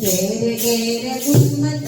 ചേരുകേര കുസ്മത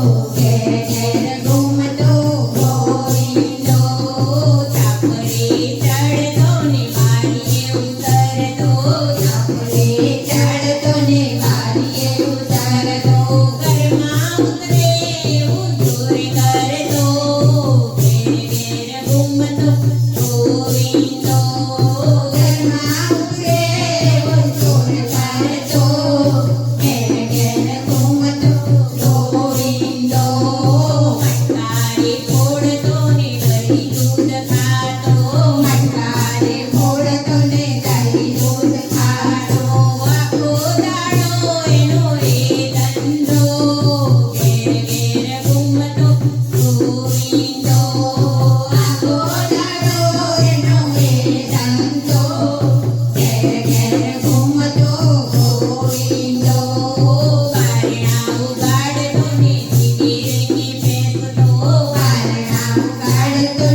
novo